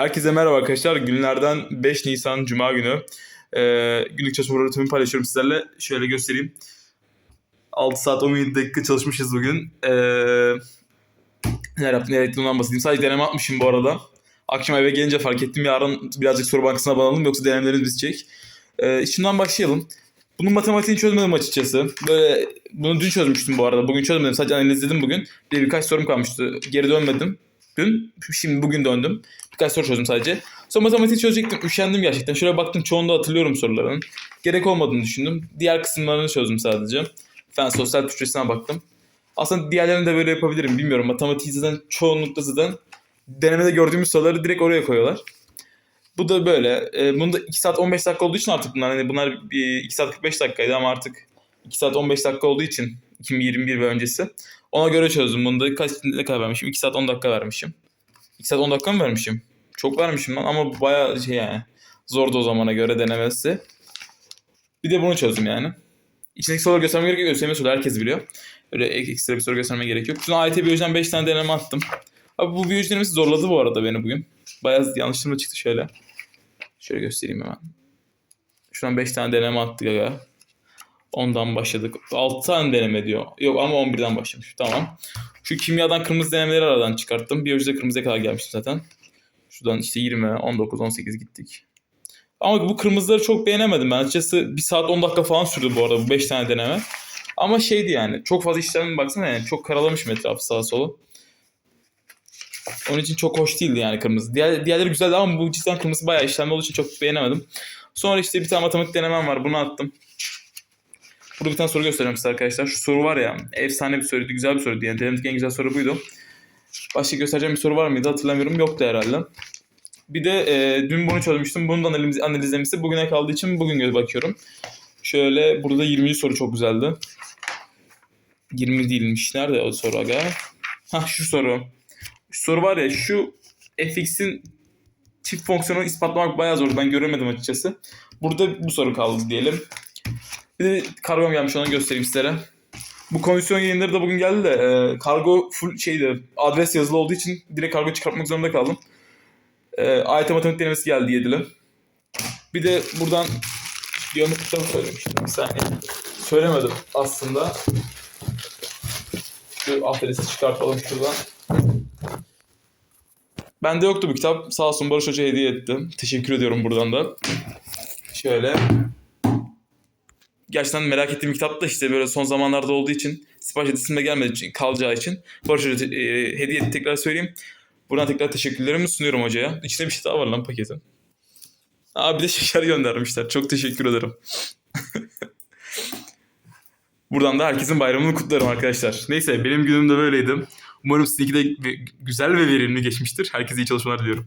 Herkese merhaba arkadaşlar. Günlerden 5 Nisan Cuma günü. Ee, günlük çalışma rutinimi paylaşıyorum sizlerle. Şöyle göstereyim. 6 saat 17 dakika çalışmışız bugün. Ee, neler yaptım, neler ettim ondan bahsedeyim. Sadece deneme atmışım bu arada. Akşam eve gelince fark ettim. Yarın birazcık soru bankasına banalım yoksa denemelerimiz bitecek. Ee, şundan başlayalım. Bunun matematiğini çözmedim açıkçası. Böyle bunu dün çözmüştüm bu arada. Bugün çözmedim. Sadece analizledim bugün. Bir birkaç sorum kalmıştı. Geri dönmedim. Dün. Şimdi bugün döndüm. Birkaç soru çözdüm sadece. Sonra matematiği çözecektim. Üşendim gerçekten. Şöyle baktım çoğunda hatırlıyorum soruların. Gerek olmadığını düşündüm. Diğer kısımlarını çözdüm sadece. Fen sosyal Türkçesine baktım. Aslında diğerlerini de böyle yapabilirim. Bilmiyorum. Matematiği zaten çoğunlukla zaten denemede gördüğümüz soruları direkt oraya koyuyorlar. Bu da böyle. E, bunu da 2 saat 15 dakika olduğu için artık bunlar hani bunlar bir 2 saat 45 dakikaydı ama artık 2 saat 15 dakika olduğu için 2021 ve öncesi. Ona göre çözdüm. Bunu da kaç ne kadar vermişim? 2 saat 10 dakika vermişim. 2 saat 10 dakika mı vermişim? Çok vermişim lan ama bayağı şey yani. Zordu o zamana göre denemesi. Bir de bunu çözdüm yani. İçindeki soruları göstermem gerekiyor. Göstermeyi soru herkes biliyor. Öyle ek- ekstra bir soru göstermeye gerek yok. Dün AYT biyolojiden 5 tane deneme attım. Abi bu biyoloji denemesi zorladı bu arada beni bugün. Bayağı yanlışlığıma çıktı şöyle. Şöyle göstereyim hemen. Şuradan 5 tane deneme attık aga. Ondan başladık. 6 tane deneme diyor. Yok ama 11'den başlamış. Tamam. Şu kimyadan kırmızı denemeleri aradan çıkarttım. Biyolojide kırmızıya kadar gelmiştim zaten. Şuradan işte 20, 19, 18 gittik. Ama bu kırmızıları çok beğenemedim ben. Açıkçası 1 saat 10 dakika falan sürdü bu arada bu 5 tane deneme. Ama şeydi yani çok fazla işlemine baksana yani çok karalamışım etrafı sağa solu. Onun için çok hoş değildi yani kırmızı. Diğer, diğerleri güzeldi ama bu cidden kırmızı bayağı işlemli olduğu için çok beğenemedim. Sonra işte bir tane matematik denemem var. Bunu attım. Burada bir tane soru göstereyim size arkadaşlar. Şu soru var ya efsane bir soruydu. Güzel bir soruydu. Yani denemedeki en güzel soru buydu. Başka göstereceğim bir soru var mıydı hatırlamıyorum. Yoktu herhalde. Bir de e, dün bunu çözmüştüm. Bunun da analiz, analizlemesi bugüne kaldığı için bugün göz bakıyorum. Şöyle burada 20. soru çok güzeldi. 20 değilmiş. Nerede o soru aga? Hah şu soru. Şu soru var ya şu fx'in çift fonksiyonu ispatlamak bayağı zor. Ben göremedim açıkçası. Burada bu soru kaldı diyelim. Bir de kargom gelmiş onu göstereyim sizlere. Bu komisyon yayınları da bugün geldi de e, kargo full şeydi adres yazılı olduğu için direkt kargo çıkartmak zorunda kaldım. E, AYT matematik denemesi geldi yedili. Bir de buradan geometri mı söylemiştim bir saniye. Söylemedim aslında. Şu adresi çıkartalım şuradan. Bende yoktu bu kitap. Sağ olsun Barış Hoca hediye etti. Teşekkür ediyorum buradan da. Şöyle. Gerçekten merak ettiğim kitap da işte böyle son zamanlarda olduğu için sipariş edilmesine gelmediği kalacağı için Barış Hoca e, hediye tekrar söyleyeyim. Buradan tekrar teşekkürlerimi sunuyorum hocaya. İçinde bir şey daha var lan paketin. Aa bir de şeker göndermişler. Çok teşekkür ederim. Buradan da herkesin bayramını kutlarım arkadaşlar. Neyse benim günüm de böyleydi. Umarım sizinki de güzel ve verimli geçmiştir. Herkese iyi çalışmalar diliyorum.